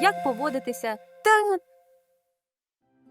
як поводитися та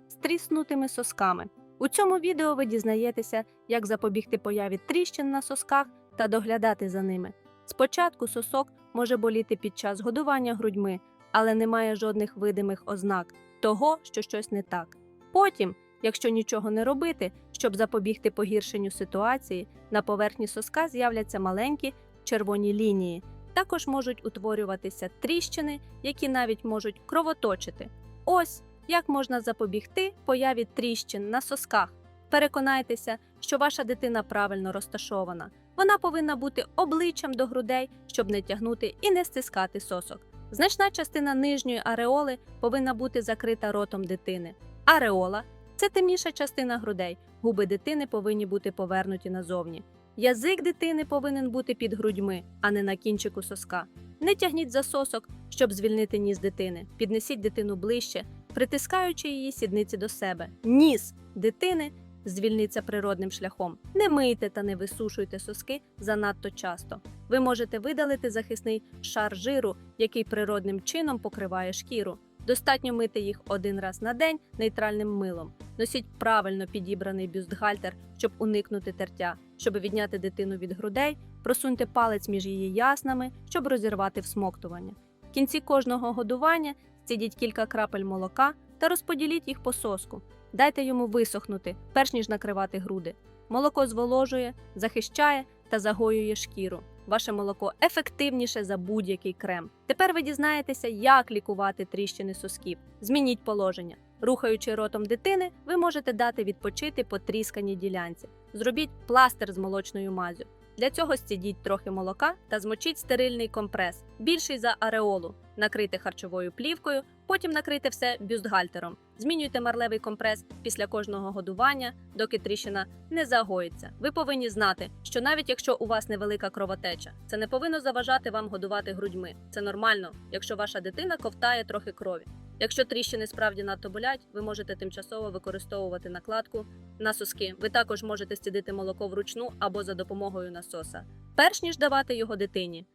з тріснутими сосками. У цьому відео ви дізнаєтеся, як запобігти появі тріщин на сосках та доглядати за ними. Спочатку сосок може боліти під час годування грудьми, але немає жодних видимих ознак того, що щось не так. Потім, якщо нічого не робити, щоб запобігти погіршенню ситуації, на поверхні соска з'являться маленькі червоні лінії. Також можуть утворюватися тріщини, які навіть можуть кровоточити. Ось як можна запобігти появі тріщин на сосках. Переконайтеся, що ваша дитина правильно розташована. Вона повинна бути обличчям до грудей, щоб не тягнути і не стискати сосок. Значна частина нижньої ареоли повинна бути закрита ротом дитини. Ареола це темніша частина грудей. Губи дитини повинні бути повернуті назовні. Язик дитини повинен бути під грудьми, а не на кінчику соска. Не тягніть за сосок, щоб звільнити ніс дитини. Піднесіть дитину ближче, притискаючи її сідниці до себе. Ніс дитини звільниться природним шляхом. Не мийте та не висушуйте соски занадто часто. Ви можете видалити захисний шар жиру, який природним чином покриває шкіру. Достатньо мити їх один раз на день нейтральним милом. Носіть правильно підібраний бюстгальтер, щоб уникнути тертя. Щоб відняти дитину від грудей, просуньте палець між її яснами, щоб розірвати всмоктування. В кінці кожного годування стідіть кілька крапель молока та розподіліть їх по соску. Дайте йому висохнути, перш ніж накривати груди. Молоко зволожує, захищає та загоює шкіру. Ваше молоко ефективніше за будь-який крем. Тепер ви дізнаєтеся, як лікувати тріщини сосків. Змініть положення. Рухаючи ротом дитини, ви можете дати відпочити потрісканій ділянці. Зробіть пластир з молочною мазю. Для цього стідіть трохи молока та змочіть стерильний компрес, більший за ареолу. Накрийте харчовою плівкою, потім накрийте все бюстгальтером. Змінюйте марлевий компрес після кожного годування, доки тріщина не загоїться. Ви повинні знати, що навіть якщо у вас невелика кровотеча, це не повинно заважати вам годувати грудьми. Це нормально, якщо ваша дитина ковтає трохи крові. Якщо тріщини справді надто болять, ви можете тимчасово використовувати накладку на соски. Ви також можете стідити молоко вручну або за допомогою насоса. Перш ніж давати його дитині,